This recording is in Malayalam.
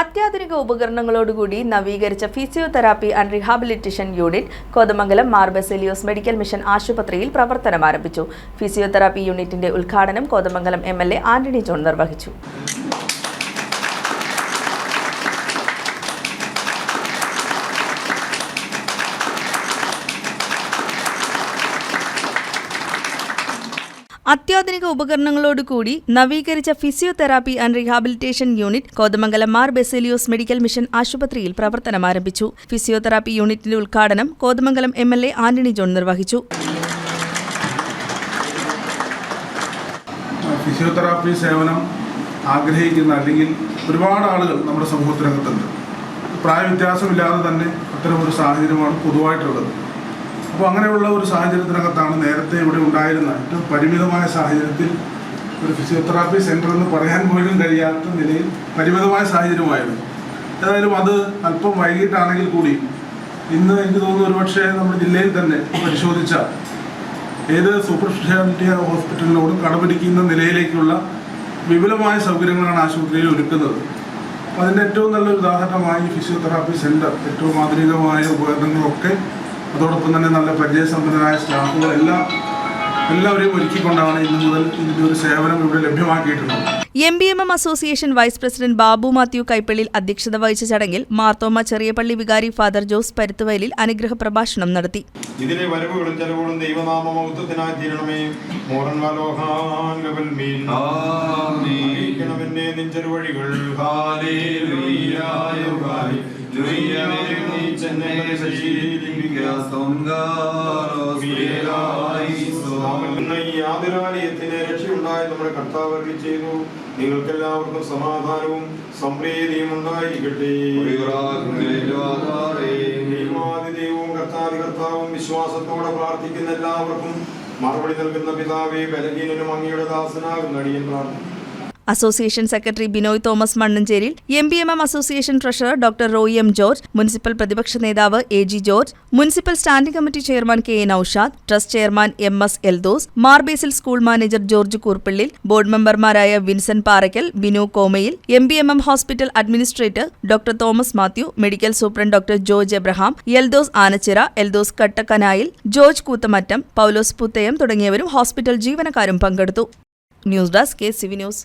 അത്യാധുനിക ഉപകരണങ്ങളോടുകൂടി നവീകരിച്ച physiotherapy and rehabilitation unit Kothamangalam Mar Baselios medical mission ആശുപത്രിയിൽ പ്രവർത്തനം ആരംഭിച്ചു ഫിസിയോതെറാപ്പി യൂണിറ്റിന്റെ ഉദ്ഘാടനം കോതമംഗലം എം ആന്റണി ജോൺ നിർവഹിച്ചു. അത്യാധുനിക ഉപകരണങ്ങളോടുകൂടി നവീകരിച്ച physiotherapy and rehabilitation unit Kothamangalam Mar Baselios medical mission ആശുപത്രിയിൽ പ്രവർത്തനം ആരംഭിച്ചു. ഫിസിയോതെറാപ്പി യൂണിറ്റിന്റെ ഉദ്ഘാടനം Kothamangalam M L A Antony John നിർവഹിച്ചു. ഫിസിയോതെറാപ്പി സേവനം ആഗ്രഹിക്കുന്ന അല്ലെങ്കിൽ ഒരുപാട് ആളുകൾ നമ്മുടെ സമൂഹത്തിനകത്തുണ്ട്. പ്രായവ്യത്യാസമില്ലാതെ തന്നെ അത്തരം ഒരു സാഹചര്യമാണ് പൊതുവായിട്ടുള്ളത്. അപ്പോൾ അങ്ങനെയുള്ള ഒരു സാഹചര്യത്തിനകത്താണ് നേരത്തെ ഇവിടെ ഉണ്ടായിരുന്ന ഏറ്റവും പരിമിതമായ സാഹചര്യത്തിൽ ഒരു ഫിസിയോതെറാപ്പി സെന്റർ എന്ന് പറയാൻ പോലും കഴിയാത്ത നിലയിൽ പരിമിതമായ സാഹചര്യമായിരുന്നു. ഏതായാലും അത് അല്പം വൈകിട്ടാണെങ്കിൽ കൂടി ഇന്ന് എനിക്ക് തോന്നുന്നു ഒരുപക്ഷെ നമ്മുടെ ജില്ലയിൽ തന്നെ പരിശോധിച്ച ഏത് സൂപ്പർ സ്പെഷ്യാലിറ്റി ഹോസ്പിറ്റലിനോടും കടപിടിക്കുന്ന നിലയിലേക്കുള്ള വിപുലമായ സൗകര്യങ്ങളാണ് ആശുപത്രിയിൽ ഒരുക്കുന്നത്. അതിന്റെ ഏറ്റവും നല്ലൊരു ഉദാഹരണമായി ഫിസിയോതെറാപ്പി സെന്റർ ഏറ്റവും ആധുനികമായ ഉപകരണങ്ങളൊക്കെ അതോടൊപ്പം തന്നെ നല്ല പരിചയസമ്പന്നരായ സ്റ്റാഫുകളെല്ലാം എല്ലാവരെയും ഒരുക്കിക്കൊണ്ടാണ് ഇന്നു മുതൽ ഇതിന്റെ ഒരു സേവനം ഇവിടെ ലഭ്യമാക്കിയിട്ടുള്ളത്. M B M M association vice president Babu Mathew Kaippallil അധ്യക്ഷത വഹിച്ച ചടങ്ങിൽ മാർത്തോമ ചെറിയപള്ളി വികാരി ഫാദർ ജോസ് പരുത്തുവയലിൽ അനുഗ്രഹ പ്രഭാഷണം നടത്തി. ഇതിലെ വരവുകളും ചെലവുകളും ദൈവനാമ മൗത്വത്തിനായി തീരണമേ. മോറൻ വാലോഹാൻമീൻ വഴികൾ ഈ ആതുരാലയത്തിന് രക്ഷയുണ്ടായി നമ്മുടെ കർത്താവ് ചെയ്തു. നിങ്ങൾക്കെല്ലാവർക്കും സമാധാനവും സംപ്രീതിയും ഉണ്ടായിരിക്കട്ടെ. ദൈവവും കർത്താതി കർത്താവും വിശ്വാസത്തോടെ പ്രാർത്ഥിക്കുന്ന എല്ലാവർക്കും മറുപടി നൽകുന്ന പിതാവേ ബലഹീനനും അങ്ങയുടെ ദാസനാകുന്ന അടിയൻ പ്രാർത്ഥന association secretary Binoy Thomas Mannancheril M B M M association treasurer doctor Roy M George municipal പ്രതിപക്ഷ നേതാവ് A G George municipal standing committee chairman K A Noushad trust chairman M S Eldhose Mar Basil school manager George Koorpillil board മെമ്പർമാരായ Vinson Paraykkal Binu Komayil M B M M hospital administrator doctor Thomas Mathew medical superintendent doctor George Abraham Eldhose Anachira Eldhose Kattakkanayil George Koothamattam Paulose Puthayam തുടങ്ങിയവരും ഹോസ്പിറ്റൽ ജീവനക്കാരും പങ്കെടുത്തു. News desk K C V news.